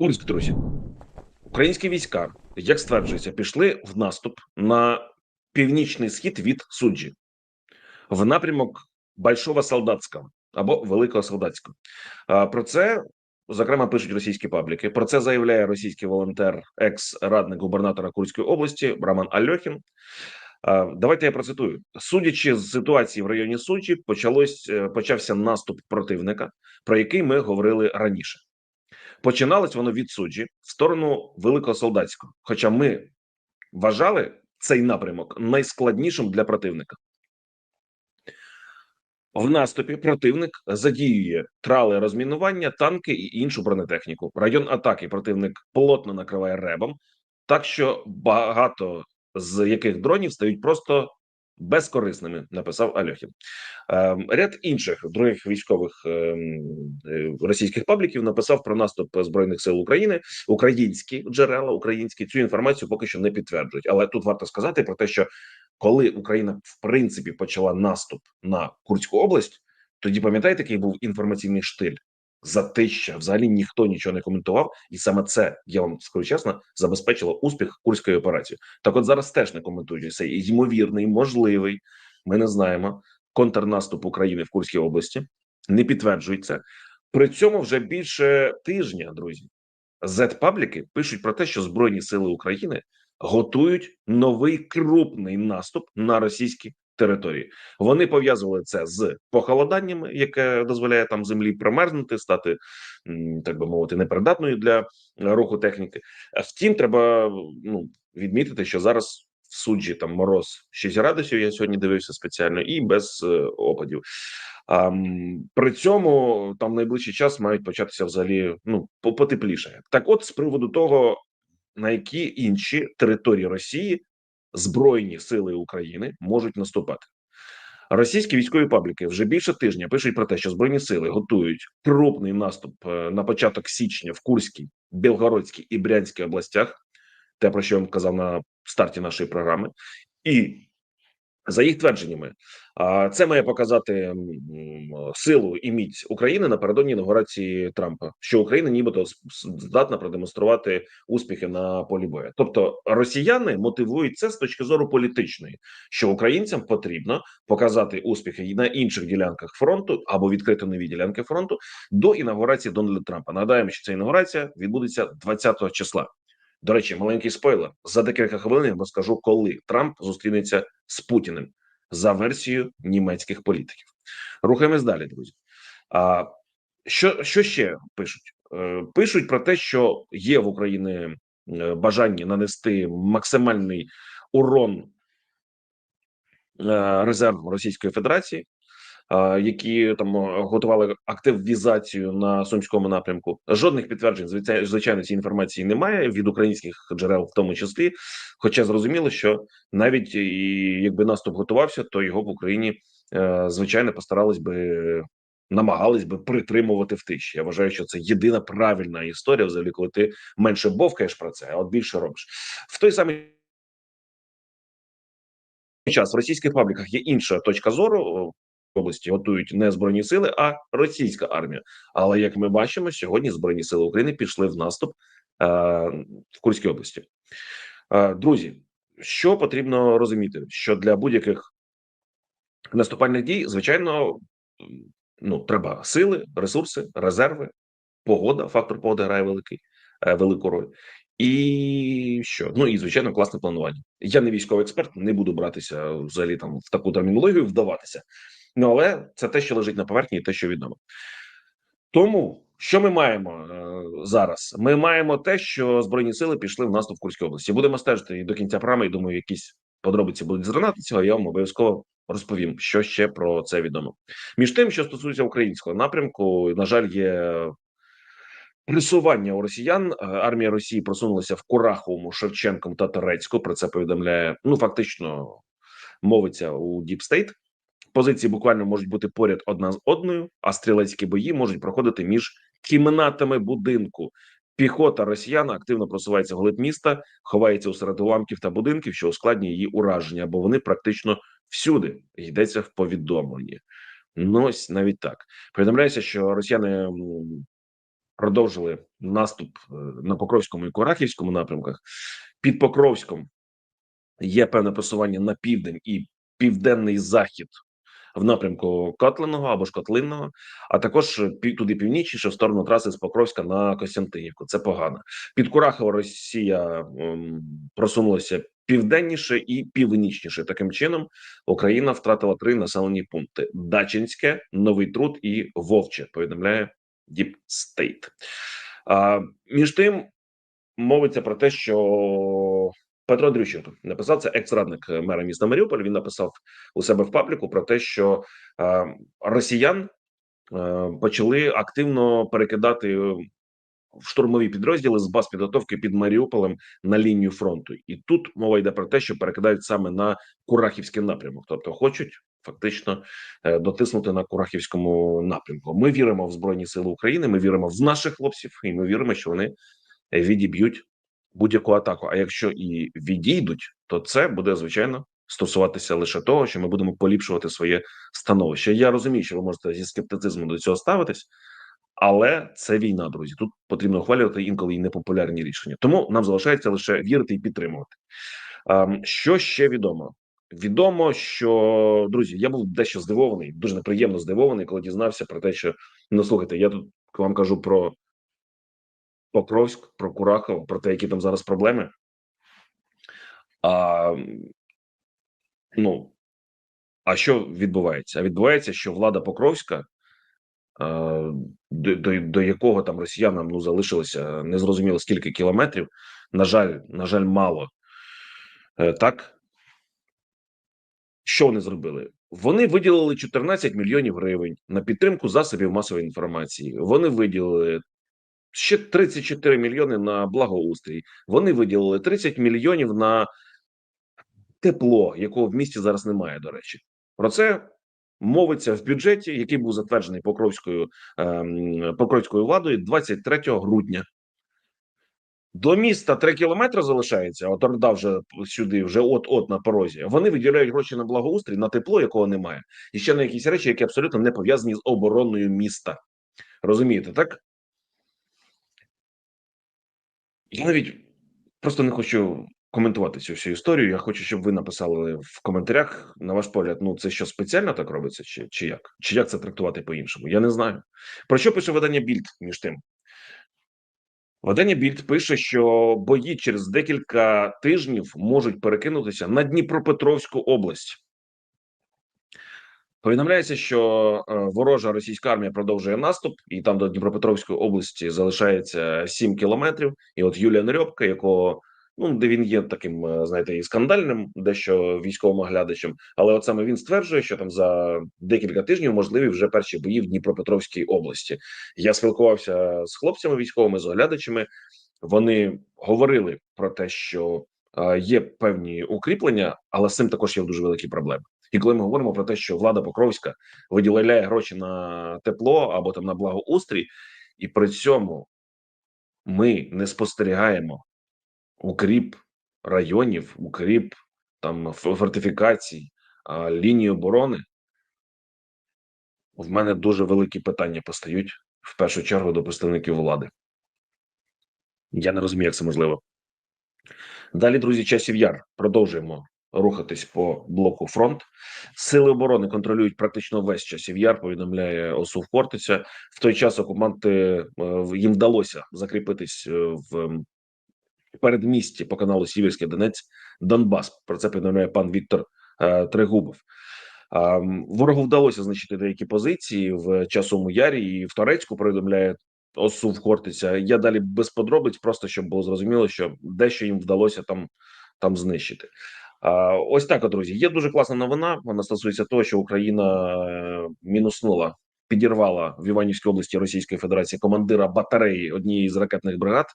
Курськ, друзі. Українські війська, як стверджується, пішли в наступ на північний схід від суджі в напрямок Большого Солдатського або Великого Солдатського. Про це зокрема пишуть російські пабліки. Про це заявляє російський волонтер, екс-радник губернатора Курської області Роман Альохін. Давайте я процитую. Судячи з ситуації в районі Суджі, почалось е, почався наступ противника, про який ми говорили раніше. Починалось воно від суджі в сторону Великого Солдатського. Хоча ми вважали цей напрямок найскладнішим для противника. В наступі противник задіює трали розмінування, танки і іншу бронетехніку. Район атаки противник плотно накриває ребом, так що багато з яких дронів стають просто безкорисними, написав Альохін. Ем, Ряд інших других військових ем, е, російських пабліків написав про наступ збройних сил України. Українські джерела українські цю інформацію поки що не підтверджують. Але тут варто сказати про те, що коли Україна в принципі почала наступ на Курську область, тоді пам'ятаєте, який був інформаційний штиль? Затища взагалі ніхто нічого не коментував, і саме це я вам скажу чесно забезпечило успіх курської операції. Так, от зараз теж не коментують цей ймовірний, можливий. Ми не знаємо контрнаступ України в Курській області. Не підтверджується. При цьому вже більше тижня, друзі. Z-пабліки пишуть про те, що Збройні Сили України готують новий крупний наступ на російські території. Вони пов'язували це з похолоданнями, яке дозволяє там землі промерзнути, стати так би мовити, непридатною для руху техніки. А Втім, треба ну відмітити, що зараз в суджі там мороз 6 градусів. Я сьогодні дивився спеціально і без е, опадів. А, при цьому там найближчий час мають початися взагалі ну потепліше. Так, от з приводу того, на які інші території Росії збройні сили України можуть наступати. Російські військові пабліки вже більше тижня пишуть про те, що збройні сили готують крупний наступ е, на початок січня в Курській, Білгородській і Брянській областях. Те про що я вам казав на старті нашої програми, і за їх твердженнями, це має показати силу і міць України напередодні інаугурації Трампа, що Україна нібито здатна продемонструвати успіхи на полі бою. Тобто росіяни мотивують це з точки зору політичної, що українцям потрібно показати успіхи і на інших ділянках фронту або відкрити нові ділянки фронту до інаугурації Дональда Трампа. Нагадаємо, що ця інаугурація відбудеться 20 числа. До речі, маленький спойлер. За декілька хвилин я розкажу, коли Трамп зустрінеться з Путіним за версією німецьких політиків. Рухаємось далі, друзі. А що, що ще пишуть? Е, Пишуть про те, що є в Україні е, бажання нанести максимальний урон е, резервам Російської Федерації, які там готували активізацію на сумському напрямку. Жодних підтверджень звичай- звичайно цієї інформації немає від українських джерел, в тому числі. Хоча зрозуміло, що навіть і якби наступ готувався, то його в Україні е, звичайно постарались би. Намагались би притримувати в тиші. Я вважаю, що це єдина правильна історія, взагалі, коли ти менше бовкаєш про це, а от більше робиш в той самий час в російських пабліках є інша точка зору. Області готують не збройні сили, а російська армія. Але як ми бачимо, сьогодні збройні сили України пішли в наступ е, в Курській області. Е, друзі, що потрібно розуміти, що для будь-яких наступальних дій, звичайно, ну треба сили, ресурси, резерви, погода. Фактор погоди грає великий е, велику роль. І що? Ну і звичайно, класне планування. Я не військовий експерт, не буду братися взагалі там в таку термінологію вдаватися. Ну але це те, що лежить на поверхні, і те, що відомо. Тому що ми маємо е, зараз? Ми маємо те, що збройні сили пішли в наступ в області. Будемо стежити і до кінця програми. І думаю, якісь подробиці будуть зранати цього. Я вам обов'язково розповім, що ще про це відомо. Між тим, що стосується українського напрямку, на жаль, є пресування у росіян. Е, Армія Росії просунулася в Кураховому, Шевченком та Торецьку. Про це повідомляє ну фактично мовиться у State. Позиції буквально можуть бути поряд одна з одною, а стрілецькі бої можуть проходити між кімнатами будинку. Піхота росіян активно просувається вглиб міста, ховається у серед уламків та будинків, що ускладнює її ураження, бо вони практично всюди йдеться в повідомленні. Ну навіть так повідомляється, що росіяни продовжили наступ е, на Покровському і Курахівському напрямках. Під Покровськом є певне просування на південь і південний захід в напрямку Котлиного або ж Котлинного, а також туди північніше в сторону траси з Покровська на Костянтинівку. Це погано. Під Курахово Росія ем, просунулася південніше і північніше. Таким чином, Україна втратила три населені пункти: Дачинське, Новий Труд і Вовче. Повідомляє State. А, між тим мовиться про те, що Петро Андрющенко написав це екс-радник мера міста Маріуполь. Він написав у себе в пабліку про те, що е, росіян е, почали активно перекидати в штурмові підрозділи з баз підготовки під Маріуполем на лінію фронту, і тут мова йде про те, що перекидають саме на Курахівський напрямок, тобто хочуть фактично е, дотиснути на Курахівському напрямку. Ми віримо в збройні сили України. Ми віримо в наших хлопців, і ми віримо, що вони е, відіб'ють будь-яку атаку. А якщо і відійдуть, то це буде звичайно стосуватися лише того, що ми будемо поліпшувати своє становище. Я розумію, що ви можете зі скептицизмом до цього ставитись, але це війна, друзі. Тут потрібно ухвалювати інколи і непопулярні рішення. Тому нам залишається лише вірити і підтримувати. Ем, Що ще відомо? Відомо, що друзі, я був дещо здивований, дуже неприємно здивований, коли дізнався про те, що ну слухайте, я тут вам кажу про Покровськ, про Курахово, про те, які там зараз проблеми. А, ну, а що відбувається? А відбувається, що влада Покровська, до, до, до якого там росіянам ну, залишилося незрозуміло скільки кілометрів. На жаль, на жаль, мало. Е, Так. Що вони зробили? Вони виділили 14 мільйонів гривень на підтримку засобів масової інформації. Вони виділили ще 34 мільйони на благоустрій. Вони виділили 30 мільйонів на тепло, якого в місті зараз немає. До речі, про це мовиться в бюджеті, який був затверджений Покровською ем, Покровською владою 23 грудня. До міста 3 кілометри залишається. От Орда вже сюди, вже от-от на порозі. Вони виділяють гроші на благоустрій, на тепло, якого немає, і ще на якісь речі, які абсолютно не пов'язані з обороною міста. Розумієте, так? Я навіть просто не хочу коментувати цю всю історію. Я хочу, щоб ви написали в коментарях, на ваш погляд, ну це що спеціально так робиться, чи, чи як? Чи як це трактувати по-іншому? Я не знаю. Про що пише видання Більд між тим? Видання Більд пише, що бої через декілька тижнів можуть перекинутися на Дніпропетровську область. Повідомляється, що е, ворожа російська армія продовжує наступ, і там до Дніпропетровської області залишається 7 кілометрів. І от Юлія Нерьобка, якого ну де він є таким, е, знаєте, і скандальним, дещо військовим оглядачем, але от саме він стверджує, що там за декілька тижнів можливі вже перші бої в Дніпропетровській області. Я спілкувався з хлопцями військовими, з оглядачами. Вони говорили про те, що е, є певні укріплення, але з цим також є дуже великі проблеми. І коли ми говоримо про те, що влада Покровська виділяє гроші на тепло або там на благоустрій, і при цьому ми не спостерігаємо укріп районів, укріп там фортифікацій, лінії оборони, в мене дуже великі питання постають в першу чергу до представників влади. Я не розумію, як це можливо. Далі, друзі, часів яр. Продовжуємо рухатись по блоку фронт. Сили оборони контролюють практично весь часів яр. Повідомляє ОСУ Хортиця. В той час окупанти е, їм вдалося закріпитись е, в передмісті по каналу Сіверський Донець Донбас. Про це повідомляє пан Віктор е, Трегубов. Ворогу вдалося знищити деякі позиції в часовому ярі і в Торецьку. Повідомляє ОСУ Хортиця. Я далі без подробиць, просто щоб було зрозуміло, що дещо їм вдалося там, там знищити. Ось так, друзі. Є дуже класна новина. Вона стосується того, що Україна е, мінуснула, підірвала в Іванівській області Російської Федерації командира батареї однієї з ракетних бригад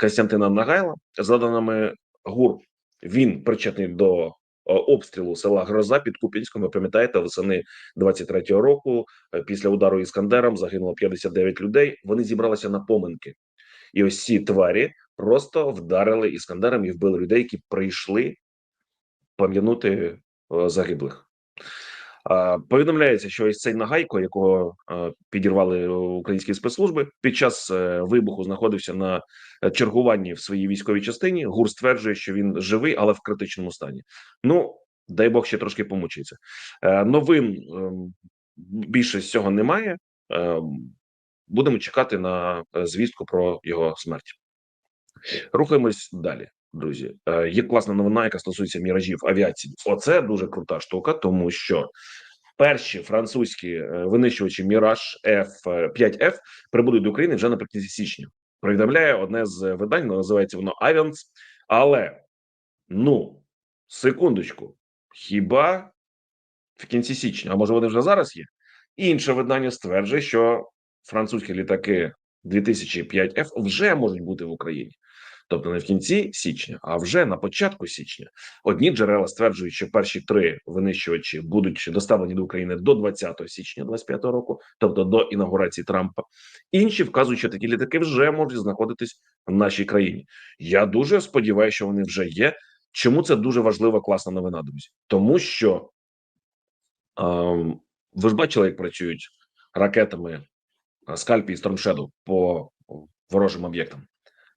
Костянтина Нагайла. За даними ГУР, він причетний до е, обстрілу села Гроза під Куп'янськом. Ви пам'ятаєте, восени 23-го року е, після удару іскандером загинуло 59 людей. Вони зібралися на поминки, і ось ці тварі просто вдарили іскандером і вбили людей, які прийшли пам'янути е, загиблих. Повідомляється, що ось цей нагайко, якого підірвали українські спецслужби, під час е, вибуху знаходився на е, чергуванні в своїй військовій частині. ГУР стверджує, що він живий, але в критичному стані. Ну дай Бог ще трошки помучиться. Е, Новин ем, більше з цього немає. Ем, Будемо чекати на е, звістку про його смерть. Рухаємось далі, друзі. Е, Є класна новина, яка стосується міражів авіації. Оце дуже крута штука, тому що перші французькі е, винищувачі Міраж F5F прибудуть до України вже наприкінці січня. Повідомляє одне з видань, називається воно Aviance. Але ну секундочку, хіба в кінці січня, а може вони вже зараз є? Інше видання стверджує, що французькі літаки 2005F вже можуть бути в Україні. Тобто не в кінці січня, а вже на початку січня. Одні джерела стверджують, що перші три винищувачі будуть доставлені до України до 20 січня 25 року, тобто до інаугурації Трампа. Інші вказують, що такі літаки вже можуть знаходитись в нашій країні. Я дуже сподіваюся, що вони вже є. Чому це дуже важлива класна новина, друзі? Тому що ем, ви ж бачили, як працюють ракетами Скальпі і Стормшеду по ворожим об'єктам.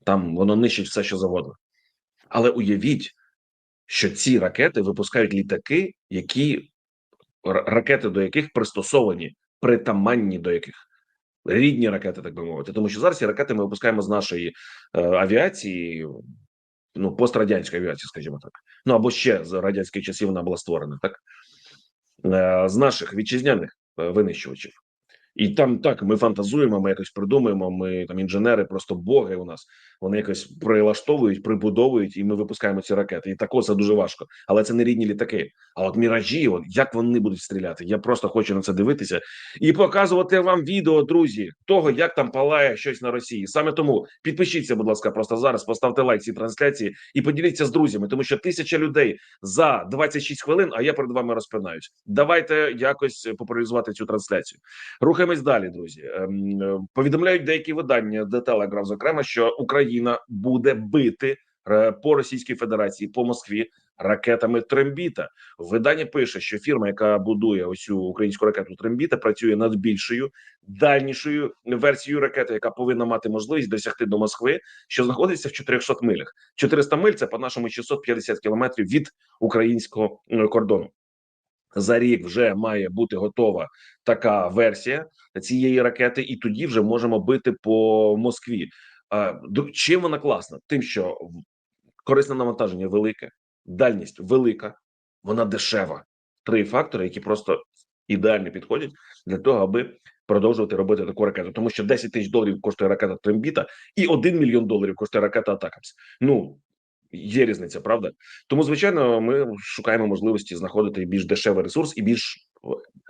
Там воно нищить все, що завгодно. Але уявіть, що ці ракети випускають літаки, які ракети до яких пристосовані, притаманні до яких рідні ракети, так би мовити. Тому що зараз ці ракети ми випускаємо з нашої е, авіації, ну пострадянської авіації, скажімо так. Ну або ще з радянських часів вона була створена, так е, з наших вітчизняних е, винищувачів. І там так ми фантазуємо, ми якось придумуємо. Ми там інженери, просто боги у нас вони якось прилаштовують, прибудовують, і ми випускаємо ці ракети. І тако це дуже важко, але це не рідні літаки. А от міражі, от як вони будуть стріляти? Я просто хочу на це дивитися і показувати вам відео, друзі, того як там палає щось на Росії. Саме тому підпишіться, будь ласка, просто зараз поставте лайк цій трансляції і поділіться з друзями, тому що тисяча людей за 26 хвилин. А я перед вами розпинаюсь. Давайте якось популяризувати цю трансляцію. Рухаємось далі, друзі. Ем, повідомляють деякі видання, де Телеграф, зокрема, що Україна буде бити е, по Російській Федерації по Москві ракетами Трембіта. Видання пише, що фірма, яка будує ось українську ракету Трембіта, працює над більшою дальнішою версією ракети, яка повинна мати можливість досягти до Москви, що знаходиться в 400 милях. 400 миль це по нашому 650 кілометрів від українського е, кордону. За рік вже має бути готова така версія цієї ракети, і тоді вже можемо бити по Москві. Чим вона класна? Тим, що корисне навантаження велике, дальність велика, вона дешева. Три фактори, які просто ідеально підходять для того, аби продовжувати робити таку ракету. Тому що 10 тисяч доларів коштує ракета Трембіта, і 1 мільйон доларів коштує ракета Атакамс. Ну Є різниця, правда? Тому, звичайно, ми шукаємо можливості знаходити більш дешевий ресурс і більш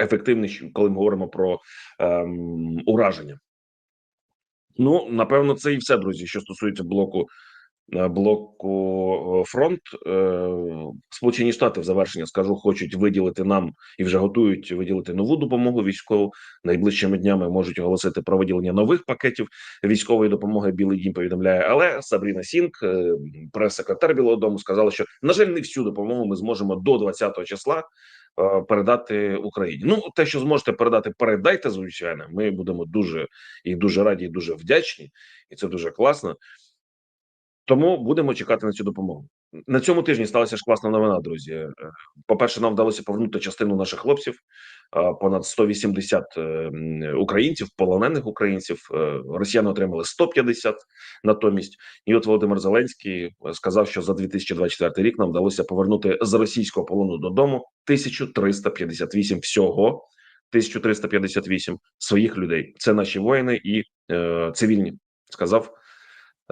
ефективний, коли ми говоримо про ем, ураження. Ну, напевно, це і все, друзі, що стосується блоку Е, блоку фронт е, Сполучені Штати в завершення скажу, хочуть виділити нам і вже готують виділити нову допомогу військову. Найближчими днями можуть оголосити про виділення нових пакетів військової допомоги. Білий дім повідомляє, але Сабріна Сінк, е, прес-секретар Білого Дому, сказала, що на жаль, не всю допомогу ми зможемо до 20-го числа. Передати Україні, ну те, що зможете передати, передайте звичайно. Ми будемо дуже і дуже раді, і дуже вдячні, і це дуже класно. Тому будемо чекати на цю допомогу. На цьому тижні сталася ж класна новина, друзі. Е, По перше, нам вдалося повернути частину наших хлопців, понад 180 е, українців, полонених українців. Е, росіяни отримали 150 натомість. І от Володимир Зеленський сказав, що за 2024 рік нам вдалося повернути з російського полону додому 1358 всього. 1358 своїх людей. Це наші воїни і е, цивільні, сказав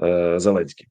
е, Зеленський.